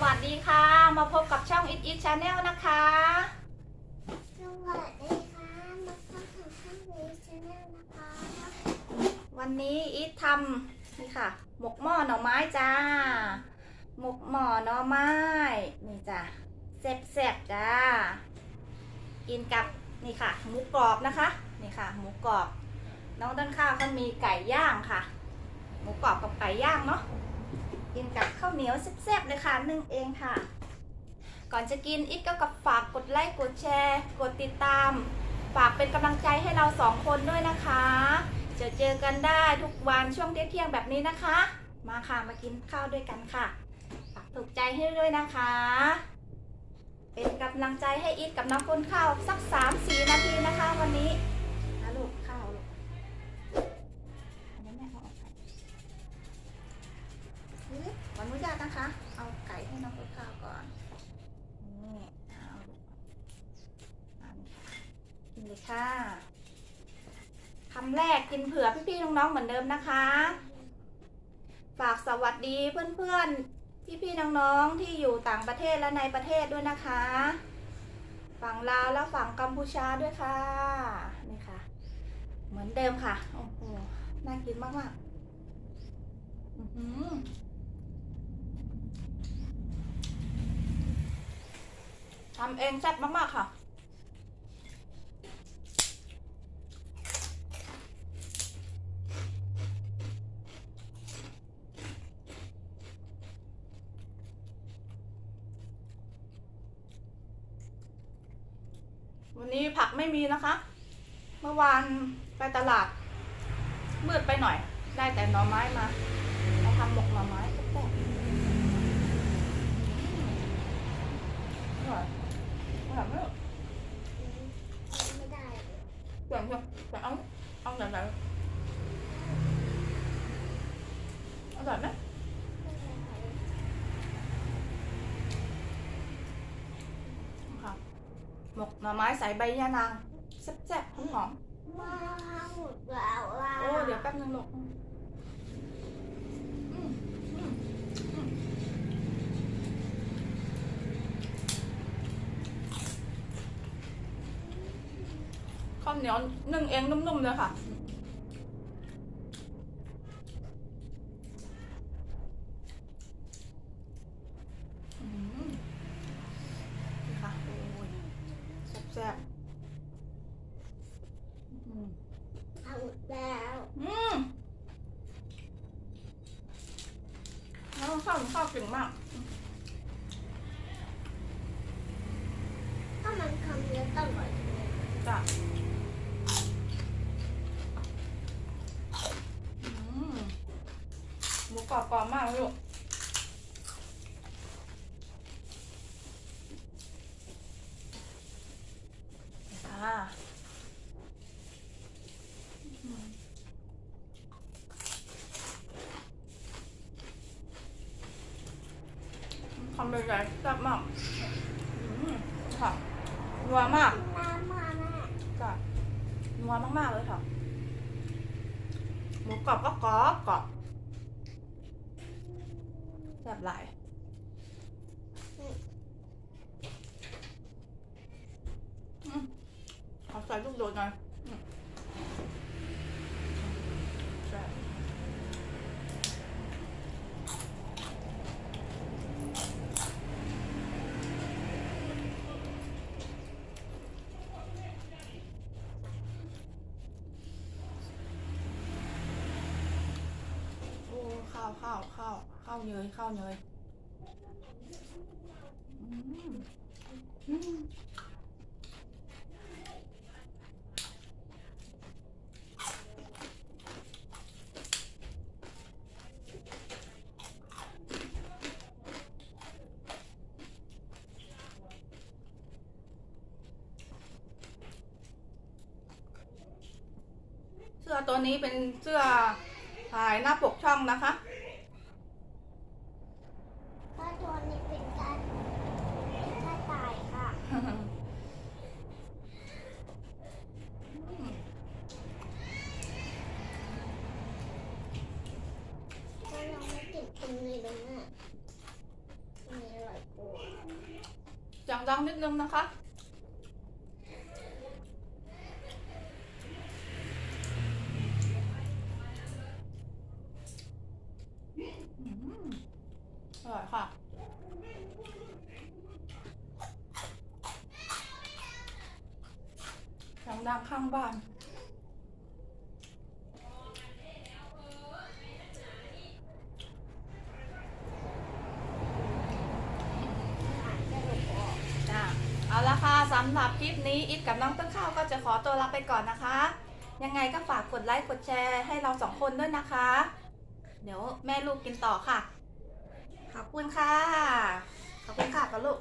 วัสดีค่ะ มาพบกับช่อง It It Channel นะคะ สวัสดีค่ะมาฟังของข้างในชาแนลนะคะ วันนี้อิททำนี่ค่ะ หมกหม้อหน่อไม้จ้า หมกหม้อหน่อไม้ นี่จ้ะแซ่บๆจ้า กินกับนี่ค่ะ หมูกรอบนะคะ นี่ค่ะ หมูกรอบ น้องต้นข้าวเขามีไก่ย่างค่ะ หมูกรอบกับไก่ย่างเนาะ กินกับข้าวเหนียวแซ่บๆเลยค่ะนึ่งเองค่ะ ก่อนจะกินอิทก็กับฝากกดไลค์กดแชร์ กดติดตาม ฝากเป็นกำลังใจให้เราสองคนด้วยนะคะ จะเจอกันได้ทุกวันช่วงเที่ยงแบบนี้นะคะ มาค่ะมากินข้าวด้วยกันค่ะฝากถูกใจให้ด้วยนะคะ เป็นกำลังใจให้อีทกับน้องคนข้าวสักสามสี่นาทีนะคะ วันนี้ ญาตนะคะ เอาไก่ให้น้องคนข้าวก่อนนี่เอากินเลยค่ะคำแรกกินเผื่อพี่ๆน้องๆเหมือนเดิมนะคะ ฝากสวัสดีเพื่อนๆ พี่ๆน้องๆที่อยู่ต่างประเทศและในประเทศด้วยนะคะ ฝั่งลาวและฝั่งกัมพูชาด้วยค่ะนี่ค่ะ เหมือนเดิมค่ะโอ้โหน่ากินมากๆ อื้อหือ ทำเองแซ่บมากๆค่ะ วันนี้ผักไม่มีนะคะ เมื่อวานไปตลาด มืดไปหน่อย ได้แต่หน่อไม้มามาทำหมกหน่อไม้แซ่บๆ อร่อยอร่อยมากไม่ได้เปลี่ยนเถอะเปลี่ยนเอาเอาไหนไหนอร่อยไหมค่ะหมกหน่อไม้ใส่ใบยะนางแซ่บๆหอมว้าวหมดแล้วอะๆโอ้เดี๋ยวแป๊บนึงลูกอืมอืมอืมอืมข้าว เหนียวนึ่งเองนุ่มๆเลยค่ะอืมนี่ค่ะ โอ้ยแซ่บๆอืมเอาหมดแล้วอืมแล้วข้าวข้าวเก่งมากถ้ามันคำเยอะต้องก่อนจ้ะอืมหมู กรอบกรอบมากเลยลูกค่ะทำใหญ่ๆแซ่บมากค่ะนัวมากน้ำมาแม่ก็นัวมากๆเลยค่ะ หมูกรอบก็กรอบกรอบ แบบหลายอืมขอใส่ลูกโดดหน่อยอืมใช่โอ้ข้าวข้าวข้าวข้าวเนยข้าวเนยเสื้อตัวนี้เป็นเสื้อถ่ายหน้าปกช่องนะคะ ถ้าตัวนี้เป็นการเป็นการตายค่ะก็ลองไม่ติดตรงนี้เลยแม่นี่อร่อย นิดนึงนะคะอืมอร่อยค่ะเสียงดังข้างบ้าน จ้าเอาละค่ะ สำหรับคลิปนี้อิทกับน้องต้นข้าวก็จะขอตัวลาไปก่อนนะคะ ยังไงก็ฝากกดไลค์กดแชร์ให้เราสองคนด้วยนะคะ เดี๋ยวแม่ลูกกินต่อค่ะ ขอบคุณค่ะ ขอบคุณค่ะกับลูก